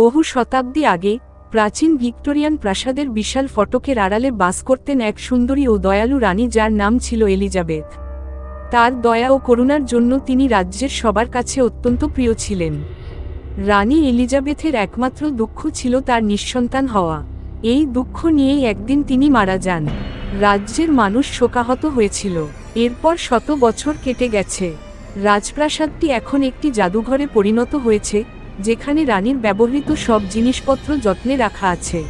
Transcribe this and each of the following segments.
বহু শতাব্দী আগে, প্রাচীন ভিক্টোরিয়ান প্রাসাদের বিশাল ফটকের আড়ালে বাস করতেন এক সুন্দরী ও দয়ালু রানী যার নাম ছিল এলিজাবেথ। তার দয়া ও করুণার জন্য তিনি রাজ্যের সবার কাছে অত্যন্ত প্রিয় ছিলেন। রানী এলিজাবেথের একমাত্র দুঃখ ছিল তার নিঃসন্তান হওয়া। এই দুঃখ নিয়েই একদিন তিনি মারা যান। রাজ্যের মানুষ শোকাহত হয়েছিল। এরপর শত বছর কেটে গেছে। রাজপ্রাসাদটি এখন একটি জাদুঘরে পরিণত হয়েছে যেখানে রানীর ব্যবহৃত সব জিনিসপত্র যত্নে রাখা আছে।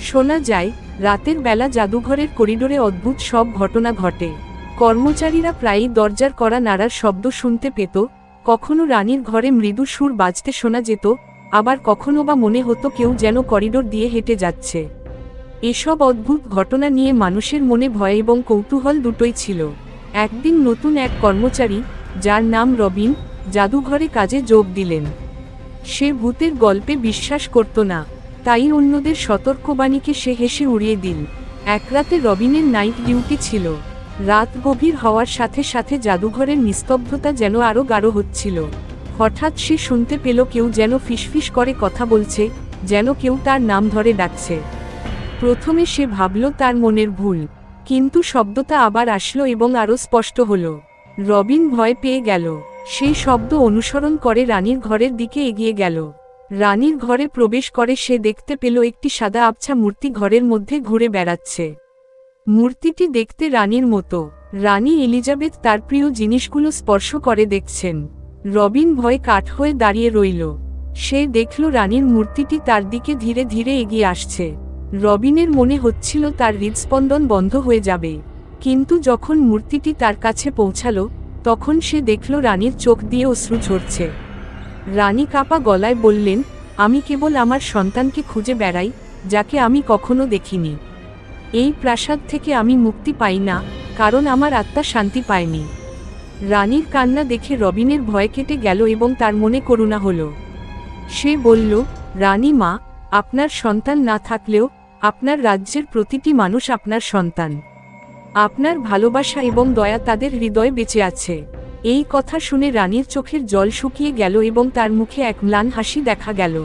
শোনা যায়, রাতের বেলা জাদুঘরের করিডোরে অদ্ভুত সব ঘটনা ঘটে। কর্মচারীরা প্রায়ই দরজার করা নাড়ার শব্দ শুনতে পেত, কখনো রানীর ঘরে মৃদু সুর বাজতে শোনা যেত, আবার কখনো বা মনে হতো কেউ যেন করিডোর দিয়ে হেঁটে যাচ্ছে। এসব অদ্ভুত ঘটনা নিয়ে মানুষের মনে ভয় এবং কৌতূহল দুটোই ছিল। একদিন নতুন এক কর্মচারী, যার নাম রবিন, জাদুঘরে কাজে যোগ দিলেন। সে ভূতের গল্পে বিশ্বাস করত না। তাই অন্যদের সতর্কবাণীকে সে হেসে উড়িয়ে দিন এক রাতে রবিনের নাইট ডিউটি ছিল। রাত গভীর হওয়ার সাথে সাথে জাদুঘরের নিস্তব্ধতা যেন আরও গাঢ় হচ্ছিল। হঠাৎ সে শুনতে পেল কেউ যেন ফিসফিস করে কথা বলছে, যেন কেউ তার নাম ধরে ডাকছে। প্রথমে সে ভাবল তার মনের ভুল, কিন্তু শব্দটা আবার আসলো এবং আরও স্পষ্ট হলো। রবিন ভয় পেয়ে গেল। সেই শব্দ অনুসরণ করে রানীর ঘরের দিকে এগিয়ে গেল। রানীর ঘরে প্রবেশ করে সে দেখতে পেল একটি সাদা আবছা মূর্তি ঘরের মধ্যে ঘুরে বেড়াচ্ছে। মূর্তিটি দেখতে রানীর মতো। রানী এলিজাবেথ তার প্রিয় জিনিসগুলো স্পর্শ করে দেখছেন। রবিন ভয় কাঠ হয়ে দাঁড়িয়ে রইল। সে দেখল রানীর মূর্তিটি তার দিকে ধীরে ধীরে এগিয়ে আসছে। রবিনের মনে হচ্ছিল তার হৃদস্পন্দন বন্ধ হয়ে যাবে। কিন্তু যখন মূর্তিটি তার কাছে পৌঁছালো তখন সে দেখল রানীর চোখ দিয়ে অশ্রু ঝরছে। রানী কাপা গলায় বললেন, আমি কেবল আমার সন্তানকে খুঁজে বেড়াই, যাকে আমি কখনো দেখিনি। এই প্রাসাদ থেকে আমি মুক্তি পাই না, কারণ আমার আত্মা শান্তি পায়নি রানীর কান্না দেখে রবিনের ভয় কেটে গেল এবং তার মনে করুণা হল। সে বলল, রানী মা, আপনার সন্তান না থাকলেও, আপনার রাজ্যের প্রতিটি মানুষ আপনার সন্তান। আপনার ভালোবাসা এবং দয়া তাদের হৃদয়ে বেঁচে আছে। এই কথা শুনে রানীর চোখের জল শুকিয়ে গেল এবং তার মুখে এক ম্লান হাসি দেখা গেল।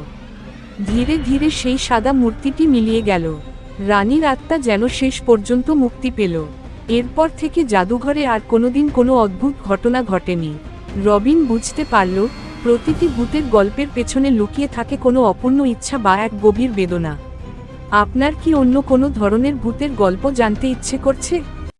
ধীরে ধীরে সেই সাদা মূর্তিটি মিলিয়ে গেল। রানীর আত্মা যেন শেষ পর্যন্ত মুক্তি পেল। এরপর থেকে জাদুঘরে আর কোনোদিন কোনো অদ্ভুত ঘটনা ঘটেনি। রবিন বুঝতে পারল, প্রতিটি ভূতের গল্পের পেছনে লুকিয়ে থাকে কোনো অপূর্ণ ইচ্ছা বা এক গভীর বেদনা। আপনার কি অন্য কোনো ধরনের ভূতের গল্প জানতে ইচ্ছে করছে?